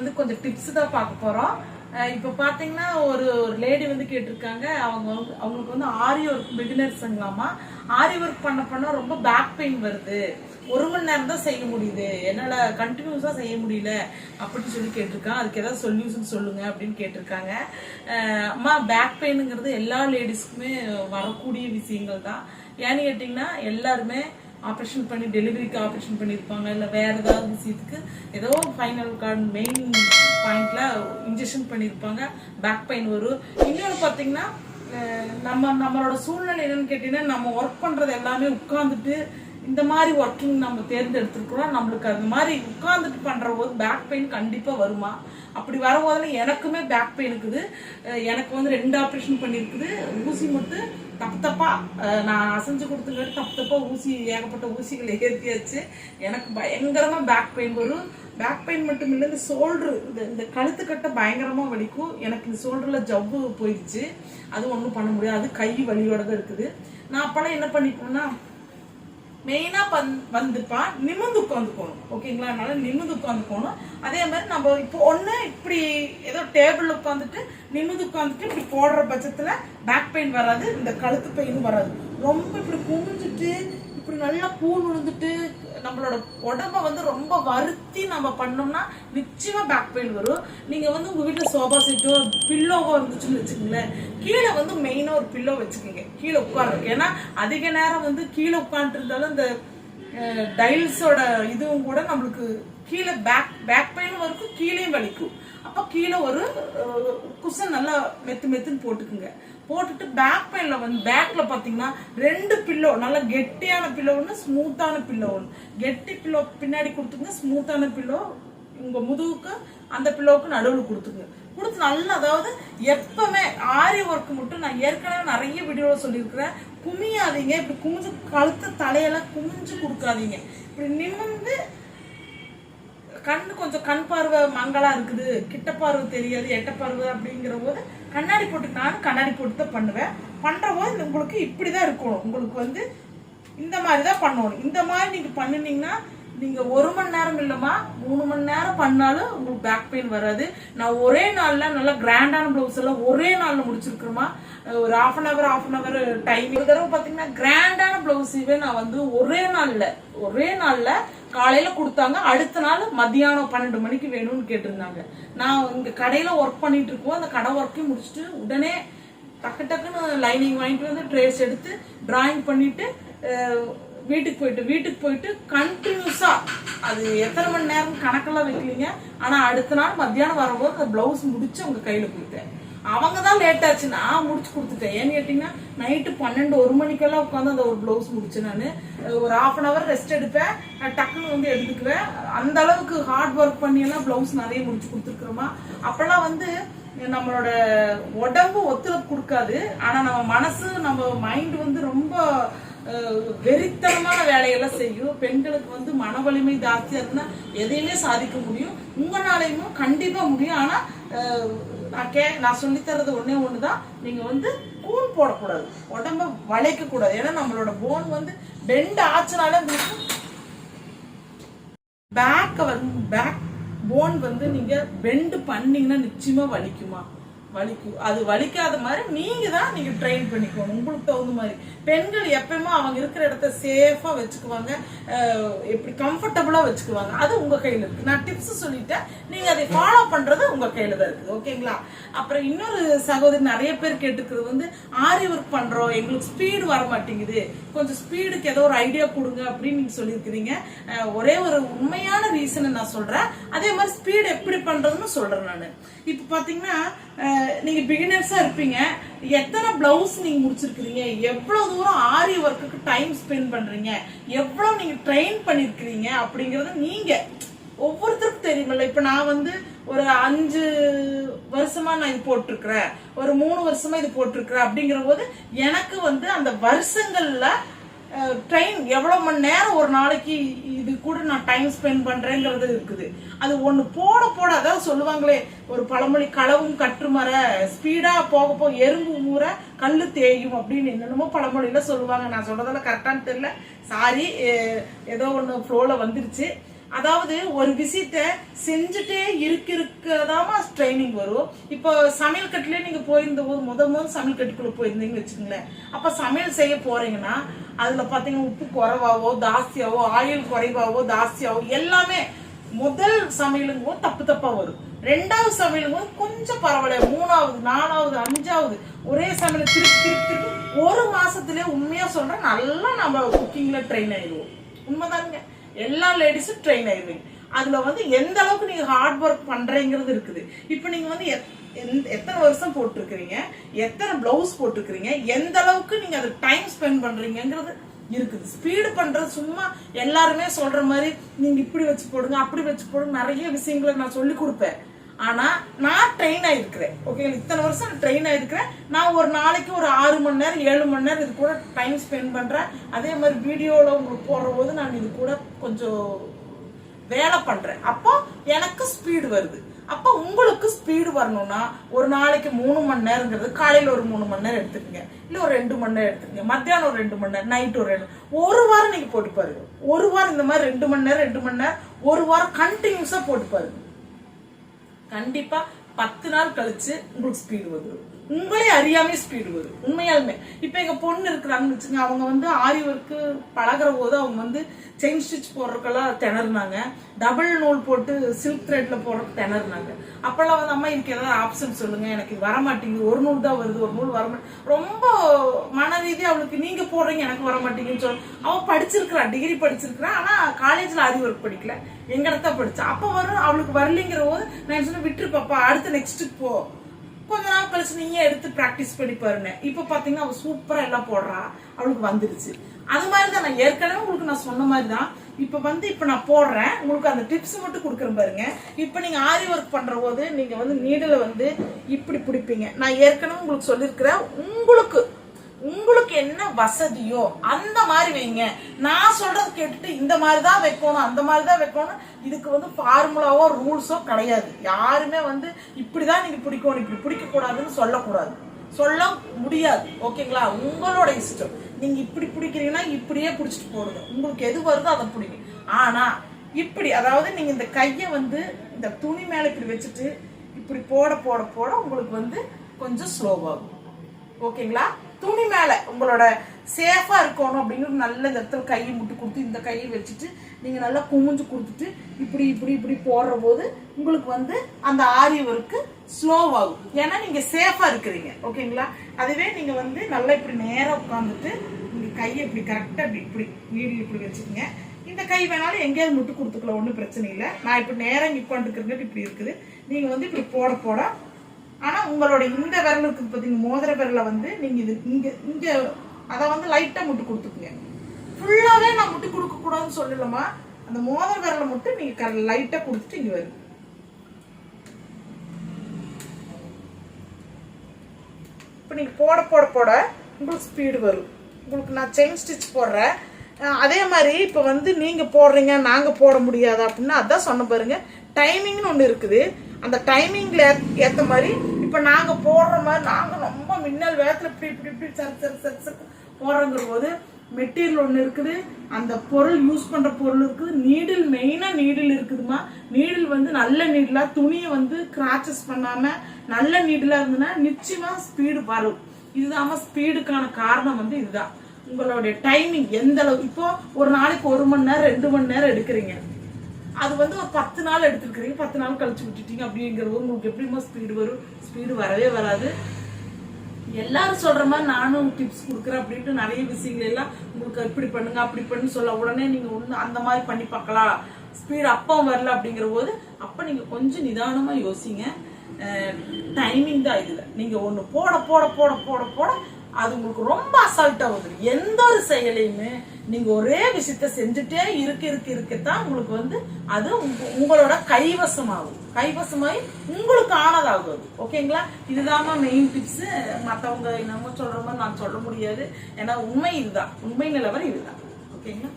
வந்து கொஞ்சம் டிப்ஸ் தான் பார்க்க போகிறோம் இப்போ பார்த்தீங்கன்னா ஒரு ஒரு லேடி வந்து கேட்டிருக்காங்க. அவங்க அவங்களுக்கு வந்து ஆரி ஒர்க் பிகினர்ஸுங்களாமா ஆரி ஒர்க் பண்ண பண்ண ரொம்ப பேக் பெயின் வருது. ஒரு மணி நேரம் தான் செய்ய முடியுது. என்னால் கண்டினியூஸாக செய்ய முடியல அப்படின்னு சொல்லி கேட்டிருக்கான் அதுக்கு ஏதாவது சொல்யூஷன் சொல்லுங்க அப்படின்னு கேட்டிருக்காங்க. அம்மா பேக் பெயினுங்கிறது எல்லா லேடிஸ்க்குமே வரக்கூடிய விஷயங்கள் தான். ஏன்னு கேட்டிங்கன்னா எல்லாருமே ஆப்ரேஷன் பண்ணி டெலிவரிக்கு ஆப்ரேஷன் பண்ணியிருப்பாங்க இல்லை வேற ஏதாவது விஷயத்துக்கு ஏதோ ஃபைனல் கார்டு மெயின் பாயிண்ட்ல இன்ஜெக்ஷன் பண்ணியிருப்பாங்க பேக் பெயின் வரும். இன்னொன்று பார்த்தீங்கன்னா நம்ம நம்மளோட சூழ்நிலை என்னன்னு கேட்டீங்கன்னா நம்ம ஒர்க் பண்றது எல்லாமே உட்காந்துட்டு இந்த மாதிரி ஒர்க்கிங் நம்ம தேர்ந்தெடுத்துருக்குறோம். நம்மளுக்கு அந்த மாதிரி உட்காந்துட்டு பண்ணுற போது பேக் பெயின் கண்டிப்பாக வருமா? அப்படி வரும்போதுல எனக்குமே பேக் பெயின் இருக்குது. எனக்கு வந்து ரெண்டு ஆப்ரேஷன் பண்ணியிருக்குது. ஊசி மட்டும் தப்பு தப்பாக நான் அசைஞ்சு கொடுத்துங்காட்டி தப்பு தப்பாக ஊசி ஏகப்பட்ட ஊசிகளை ஏற்றியாச்சு எனக்கு பயங்கரமாக பேக் பெயின் வரும். பேக் பெயின் மட்டும் இல்லை இந்த ஷோல்டரு இந்த இந்த கழுத்துக்கட்டை பயங்கரமாக வலிக்கும். எனக்கு இந்த ஷோல்டரில் ஜவ்வு போயிடுச்சு. அது ஒன்றும் பண்ண முடியாது. அது கை வலியோட தான் இருக்குது. நான் அப்போலாம் என்ன பண்ணிக்கணும்னா மெயினா பந் வந்துப்பா நிமிர்ந்து உட்காந்துக்கணும் ஓகேங்களா? அதனால நிமிர்ந்து உட்காந்துக்கணும் அதே மாதிரி நம்ம இப்போ ஒண்ணு இப்படி ஏதோ டேபிள் உட்காந்துட்டு நிமிந்து உட்காந்துட்டு இப்படி போடுற பட்சத்துல பேக் பெயின் வராது இந்த கழுத்து பெயினும் வராது. ரொம்ப இப்படி குமிஞ்சிட்டு இப்படி நல்லா கூழ் விழுந்துட்டு நம்மளோட உடம்ப வந்து ரொம்ப வருத்தி நம்ம பண்ணோம்னா நிச்சயமா பேக் பெயின் வரும். நீங்க வந்து உங்க வீட்டுல சோபா செட்டோ பில்லோவோ இருந்துச்சுன்னு வச்சுக்கோங்களேன் கீழே வந்து மெயினா ஒரு பில்லோ வச்சுக்கோங்க. கீழே உட்கார்றதுக்கு ஏன்னா அதிக நேரம் வந்து கீழே உட்காந்துட்டு இருந்தாலும் இந்த டைல்ஸோட இதுவும் கூட நம்மளுக்கு கீழே பேக் பேக் பெயின் வரைக்கும் கீழேயும் வலிக்கும். அப்போ கீழே ஒரு குஷன் நல்லா மெத்து மெத்துன்னு போட்டுக்குங்க. போட்டுட்டு பேக் பெயின்ல வந்து பேக்ல பாத்தீங்கன்னா ரெண்டு பில்லோ நல்லா கெட்டியான பில்லோ ஒன்று ஸ்மூத்தான பில்லோ ஒன்று கெட்டி பில்லோ பின்னாடி கொடுத்துங்க ஸ்மூத்தான பில்லோ உங்க முதுகுக்கு அந்த பில்லோவுக்கு நடுவில் கொடுத்துங்க கொடுத்து நல்லா அதாவது எப்பவுமே ஆரி ஒர்க் மட்டும் நான் ஏற்கனவே நிறைய வீடியோவில் சொல்லியிருக்கிறேன். குமியாதீங்க இப்படி குமிஞ்சு கழுத்து தலையெல்லாம் குமிஞ்சு கொடுக்காதீங்க. இப்படி நிமிந்து கண்ணு கொஞ்சம் கண் பார்வை மங்களா இருக்குது. கிட்ட பார்வை தெரியாது எட்ட பார்வை அப்படிங்கிற போது கண்ணாடி போட்டு நானும் கண்ணாடி போட்டு தான் பண்ணுவேன். பண்ற போது உங்களுக்கு இப்படிதான் இருக்கணும். உங்களுக்கு வந்து இந்த மாதிரி தான் பண்ணணும். இந்த மாதிரி நீங்க பண்ணுனீங்கன்னா நீங்க ஒரு மணி நேரம் இல்லமா மூணு மணி நேரம் பண்ணாலும் உங்களுக்கு பேக் பெயின் வராது. நான் ஒரே நாள்ல நல்லா கிராண்டான பிளவுஸ் எல்லாம் ஒரே நாள்ல முடிச்சிருக்கிறோமா ஒரு half an hour half an hour time ஒரு தடவை பாத்தீங்கன்னா கிராண்டான பிளவுஸையே நான் வந்து ஒரே நாள்ல ஒரே நாள்ல காலையில கொடுத்தாங்க அடுத்த நாள் மத்தியானம் பன்னெண்டு மணிக்கு வேணும்னு கேட்டிருந்தாங்க. நான் இங்க கடையில ஒர்க் பண்ணிட்டு இருக்கோம். அந்த கடை ஒர்க்கையும் முடிச்சுட்டு உடனே டக்கு டக்குன்னு லைனிங் வாங்கிட்டு வந்து ட்ரேஸ் எடுத்து டிராயிங் பண்ணிட்டு வீட்டுக்கு போயிட்டு வீட்டுக்கு போயிட்டு கண்டினியூஸா அது எத்தனை மணி நேரம் கணக்கெல்லாம் வைக்கலீங்க. ஆனா அடுத்த நாள் மத்தியானம் வரும்போது அந்த பிளவுஸ் முடிச்சு உங்க கையில கொடுத்தேன். அவங்க தான் லேட் ஆச்சு. நான் முடிச்சு கொடுத்துட்டேன். ஏன்னு கேட்டீங்கன்னா நைட்டு பன்னெண்டு ஒரு மணிக்கெல்லாம் உட்காந்து அந்த ஒரு பிளவுஸ் முடிச்சேன் நான். ஒரு ஆஃப் அன் அவர் ரெஸ்ட் எடுப்பேன். டக்குன்னு வந்து எடுத்துக்குவேன். அந்த அளவுக்கு ஹார்ட் ஒர்க் பண்ணி எல்லாம் பிளவுஸ் நிறைய முடிச்சு கொடுத்துருக்குறோமா? அப்பெல்லாம் வந்து நம்மளோட உடம்பு ஒத்துழைப்பு கொடுக்காது. ஆனா நம்ம மனசு நம்ம மைண்ட் வந்து ரொம்ப வெறித்தனமான வேலையெல்லாம் செய்யும். பெண்களுக்கு வந்து மன வலிமை ஜாஸ்தியா இருந்தா எதையுமே சாதிக்க முடியும். உங்களாலையும் கண்டிப்பா முடியும். ஆனா நான் கே நான் சொல்லித் தர்றது ஒன்று தான் நீங்கள் வந்து கூன் போடக்கூடாது. உடம்ப வளைக்கக்கூடாது. ஏன்னா நம்மளோட போன் வந்து பெண்ட் ஆச்சுனாலே உங்களுக்கு பேக்கை வந்து பேக் போன் வந்து நீங்க பெண்டு பண்ணீங்கன்னா நிச்சயமாக வலிக்குமா? வலிக்கும் அது வலிக்காத மாதிரி நீங்க தான் நீங்க ட்ரெயின் பண்ணிக்கணும் உங்களுக்கு தகுந்த மாதிரி. பெண்கள் எப்பயுமே அவங்க இருக்கிற இடத்த சேஃபா வச்சுக்குவாங்க. எப்படி கம்ஃபர்டபுளா வச்சுக்குவாங்க. அது உங்க கையில இருக்கு. நான் டிப்ஸ் சொல்லிட்டேன். நீங்க அதை ஃபாலோ பண்றது உங்க கையில தான் இருக்குது ஓகேங்களா அப்புறம் இன்னொரு சகோதரி நிறைய பேர் கேட்டுக்கிறது வந்து ஆரி ஒர்க் பண்றோம். எங்களுக்கு ஸ்பீடு வர மாட்டேங்குது. கொஞ்சம் ஸ்பீடுக்கு ஏதோ ஒரு ஐடியா கொடுங்க அப்படின்னு நீங்க சொல்லியிருக்கிறீங்க. ஒரே ஒரு உண்மையான ரீசனை நான் சொல்றேன். அதே மாதிரி ஸ்பீடு எப்படி பண்றதுன்னு சொல்றேன் நான். இப்போ பாத்தீங்கன்னா நீங்க பிகினர்ஸா இருப்பீங்க. எத்தனை பிளவுஸ் நீங்க முடிச்சிருக்கிறீங்க? எவ்வளவு தூரம் ஆரி ஒர்க்குக்கு டைம் ஸ்பெண்ட் பண்றீங்க? எவ்வளவு நீங்க ட்ரெயின் பண்ணிருக்கிறீங்க? அப்படிங்கறது நீங்க ஒவ்வொருத்தருக்கும் தெரியுமில்ல. இப்ப நான் வந்து ஒரு அஞ்சு வருஷமா நான் இது போட்டிருக்கிறேன். ஒரு மூணு வருஷமா இது போட்டிருக்கிறேன் அப்படிங்கிற போது எனக்கு வந்து அந்த வருஷங்கள்ல ட்ரெயின் எவ்வளோ மணி நேரம் ஒரு நாளைக்கு இது கூட நான் டைம் ஸ்பெண்ட் பண்ணுறேங்கிறது இருக்குது. அது ஒன்று போட போட அதாவது சொல்லுவாங்களே ஒரு பழமொழி களவும் கற்றுமர ஸ்பீடாக போக போக எறும்பு ஊற கல் தேயும் அப்படின்னு என்னென்னமோ பழமொழியில் சொல்லுவாங்க. நான் சொல்கிறதெல்லாம் கரெக்டான்னு தெரியல. சாரி ஏதோ ஒன்று ஃப்ளோவில் வந்துருச்சு. அதாவது ஒரு விஷயத்த செஞ்சுட்டே இருக்க இருக்கதாமா ட்ரைனிங் வரும். இப்போ சமையல் கட்டிலே நீங்கள் போயிருந்த போது முத முதல் சமையல் கட்டுக்குள்ளே போயிருந்தீங்கன்னு வச்சுக்கோங்களேன். அப்போ சமையல் செய்ய போகிறீங்கன்னா அதுல பாத்தீங்கன்னா உப்பு குறைவாவோ ஜாஸ்தியாவோ ஆயில் குறைவாவோ ஜாஸ்தியாவோ எல்லாமே முதல் சமையலுங்கும் போது தப்பு தப்பா வரும். ரெண்டாவது சமையலுங்கும் போது கொஞ்சம் பரவாயில்ல. மூணாவது நாலாவது அஞ்சாவது ஒரே சமையல் திருப்பி திருப்பி திருப்பி ஒரு மாசத்துலயே உண்மையா சொல்றேன் நல்லா நம்ம குக்கிங்ல ட்ரெயின் ஆயிடுவோம். உண்மைதாங்க எல்லா லேடிஸும் ட்ரெயின் ஆயிடுவீங்க. அதுல வந்து எந்த அளவுக்கு நீங்க ஹார்ட் ஒர்க் பண்றீங்கிறது இருக்குது. இப்போ நீங்க வந்து எத்- எந்த- எத்தனை வருஷம் போட்டிருக்கிறீங்க? எத்தனை பிளவுஸ் போட்டிருக்கிறீங்க? எந்த அளவுக்கு நீங்க அது டைம் ஸ்பெண்ட் பண்றீங்கங்கிறது இருக்குது. ஸ்பீடு பண்றது சும்மா எல்லாருமே சொல்ற மாதிரி நீங்க இப்படி வச்சு போடுங்க அப்படி வச்சு போடுங்க நிறைய விஷயங்களை நான் சொல்லி கொடுப்பேன். ஆனா நான் ட்ரெயின் ஆயிருக்கிறேன். ஓகே இத்தனை வருஷம் நான் ட்ரெயின் ஆயிருக்கிறேன். நான் ஒரு நாளைக்கு ஒரு ஆறு மணி நேரம் ஏழு மணி நேரம் இது கூட டைம் ஸ்பெண்ட் பண்றேன். அதே மாதிரி வீடியோவில் உங்களுக்கு போடுற போது நான் இது கூட கொஞ்சம் வேலை பண்றேன். அப்போ எனக்கு ஸ்பீடு வருது. அப்போ உங்களுக்கு ஸ்பீடு வரணும்னா ஒரு நாளைக்கு மூணு மணி நேரங்கிறது காலையில ஒரு மூணு மணி நேரம் எடுத்துக்கங்க. இல்ல ஒரு ரெண்டு மணி நேரம் எடுத்துக்கங்க. மத்தியானம் ஒரு ரெண்டு மணி நேரம் நைட் ஒரு ரெண்டு ஒரு வாரம் நீங்க போட்டு பாருங்க. ஒரு வாரம் இந்த மாதிரி ரெண்டு மணி நேரம் ரெண்டு மணி நேரம் ஒரு வாரம் கண்டினியூஸா போட்டு பாருங்க. கண்டிப்பா பத்து நாள் கழிச்சு உங்களுக்கு ஸ்பீடு வந்துடும் உங்களே அறியாமே ஸ்பீடு வரும். உண்மையாலுமே. இப்போ எங்கள் பொண்ணு இருக்கிறாங்கன்னு வச்சுங்க அவங்க வந்து ஆரி ஒர்க்கு பழகுற போது அவங்க வந்து செயின் ஸ்டிச் போடுறதுக்கெல்லாம் திணறுனாங்க. டபுள் நூல் போட்டு சில்க் த்ரெட்டில் போடுறதுக்கு திணறுனாங்க. அப்போல்லாம் வந்து அம்மா எனக்கு ஏதாவது ஆப்ஷன் சொல்லுங்கள் எனக்கு வர மாட்டேங்குது ஒரு நூல் தான் வருது ஒரு நூல் வர மாட்டேங்குது ரொம்ப மன அவளுக்கு நீங்கள் போடுறீங்க எனக்கு வர மாட்டேங்குதுன்னு சொல்லி அவள் படிச்சிருக்கிறான் டிகிரி படிச்சிருக்கிறான் ஆனால் காலேஜில் ஆரி ஒர்க் படிக்கல. எங்க இடத்த படிச்சா வரும் அவளுக்கு வரலைங்கிற போது நான் சொன்னேன்? விட்டுரு பாப்பா. அடுத்து நெக்ஸ்ட்டுக்கு போ. கொஞ்ச நாள் கழிச்சு நீங்க எடுத்து பிராக்டிஸ் பண்ணி பாருங்க. இப்ப பாத்தீங்கன்னா அவ சூப்பரா எல்லாம் போடுறா. அவளுக்கு வந்துருச்சு. அது மாதிரி தான் நான் ஏற்கனவே உங்களுக்கு நான் சொன்ன மாதிரி தான் இப்ப வந்து இப்ப நான் போடுறேன். உங்களுக்கு அந்த டிப்ஸ் மட்டும் கொடுக்குறேன் பாருங்க. இப்ப நீங்க ஆரி ஒர்க் பண்ற போது நீங்க வந்து நீடல வந்து இப்படி பிடிப்பீங்க. நான் ஏற்கனவே உங்களுக்கு சொல்லியிருக்கிறேன் உங்களுக்கு உங்களுக்கு என்ன வசதியோ அந்த மாதிரி வைங்க. நான் சொல்றது கேட்டுட்டு இந்த மாதிரி தான் வைக்கணும் அந்த மாதிரி தான் வைக்கணும் இதுக்கு வந்து ஃபார்முலாவோ ரூல்ஸோ கிடையாது. யாருமே வந்து இப்படிதான் நீங்க பிடிக்கணும் இப்படி பிடிக்க கூடாதுன்னு சொல்லக்கூடாது. சொல்ல முடியாது. ஓகேங்களா? உங்களோட இஷ்டம். நீங்க இப்படி பிடிக்கிறீங்கன்னா இப்படியே பிடிச்சிட்டு போடுங்க. உங்களுக்கு எது வருதோ அதை பிடிங்க. ஆனா இப்படி அதாவது நீங்க இந்த கையை வந்து இந்த துணி மேல இப்படி வச்சுட்டு இப்படி போட போட போட உங்களுக்கு வந்து கொஞ்சம் ஸ்லோவாகும் ஓகேங்களா? துணி மேலே உங்களோட சேஃபாக இருக்கணும் அப்படின்னு நல்ல இந்த இடத்துல கையை முட்டு கொடுத்து இந்த கையை வச்சுட்டு நீங்கள் நல்லா குமிஞ்சு கொடுத்துட்டு இப்படி இப்படி இப்படி போடுற போது உங்களுக்கு வந்து அந்த ஆரி ஒர்க்கு ஸ்லோவாகும் ஏன்னா நீங்கள் சேஃபாக இருக்கிறீங்க. ஓகேங்களா? அதுவே நீங்கள் வந்து நல்லா இப்படி நேராக உட்காந்துட்டு உங்கள் கையை இப்படி கரெக்டாக இப்படி இப்படி நீடி இப்படி வச்சுக்கோங்க. இந்த கை வேணாலும் எங்கேயாவது முட்டு கொடுத்துக்கலாம் ஒன்றும் பிரச்சனை இல்லை. நான் இப்போ நேரம் நிப்பாண்டுக்கிறதுக்கு இப்படி இருக்குது. நீங்கள் வந்து இப்படி போட போட ஆனால் உங்களோட இந்த விரலுக்கு இருக்குது பார்த்தீங்க மோதிர விரலை வந்து நீங்கள் இது இங்கே இங்கே அதை வந்து லைட்டாக முட்டு கொடுத்துக்குங்க. ஃபுல்லாகவே நான் முட்டு கொடுக்கக்கூடாதுன்னு சொல்லலம்மா. அந்த மோதிர விரலை மட்டும் நீங்கள் நீங்க லைட்டாக கொடுத்துட்டு இங்கே வரும் இப்போ நீங்கள் போட போட போட உங்களுக்கு ஸ்பீடு வரும். உங்களுக்கு நான் செயின் ஸ்டிச் போடுறேன். அதே மாதிரி இப்போ வந்து நீங்கள் போடுறீங்க நாங்கள் போட முடியாது அப்படின்னா அதான் சொன்ன பாருங்க. டைமிங்னு ஒன்று இருக்குது. அந்த டைமிங்ல ஏற்ற மாதிரி இப்போ நாங்க போடுற மாதிரி நாங்க ரொம்ப மின்னல் வேகத்துல இப்படி இப்படி இப்படி சரி சரி சரி சரி போடுறங்கிற போது மெட்டீரியல் ஒன்று இருக்குது. அந்த பொருள் யூஸ் பண்ணுற பொருள் இருக்குது நீடில் மெயினாக நீடில் இருக்குதுமா நீடில் வந்து நல்ல நீடலாக துணியை வந்து கிராச்சஸ் பண்ணாமல் நல்ல நீடலாக இருந்ததுன்னா நிச்சயமாக ஸ்பீடு வரும். இதுதான் ஸ்பீடுக்கான காரணம் வந்து இதுதான். உங்களுடைய டைமிங் எந்த அளவு இப்போ ஒரு நாளைக்கு ஒரு மணி நேரம் ரெண்டு மணி நேரம் எடுக்கிறீங்க. அது வந்து ஒரு பத்து நாள் எடுத்துருக்கிறீங்க. பத்து நாள் கழிச்சு விட்டுட்டீங்க அப்படிங்கிறது உங்களுக்கு எப்படிமா ஸ்பீடு வரும்? ஸ்பீடு வரவே வராது. எல்லாரும் சொல்ற மாதிரி நானும் டிப்ஸ் கொடுக்குறேன் அப்படின்ட்டு நிறைய விஷயங்கள் எல்லாம் உங்களுக்கு இப்படி பண்ணுங்க அப்படி பண்ணு சொல்ல உடனே நீங்க ஒண்ணு அந்த மாதிரி பண்ணி பார்க்கலாம். ஸ்பீடு அப்போ வரல அப்படிங்கிற போது அப்ப நீங்க கொஞ்சம் நிதானமா யோசிங்க. டைமிங் தான் இதுல. நீங்க ஒண்ணு போட போட போட போட போட அது உங்களுக்கு ரொம்ப அசால்ட்டா வந்துடும் எந்த ஒரு செயலையுமே நீங்க ஒரே விஷயத்த செஞ்சுட்டே இருக்க இருக்க இருக்கத்தான் உங்களுக்கு வந்து அது உங்களோட கைவசமாகும். கைவசமாகி உங்களுக்கு ஆனதாகும் அது ஓகேங்களா? இதுதாம்மா மெயின் டிப்ஸ் மற்றவங்க என்னமோ சொல்ற மாதிரி நான் சொல்ல முடியாது. ஏன்னா உண்மை இதுதான். உண்மை நிலவரம் இதுதான். ஓகேங்களா?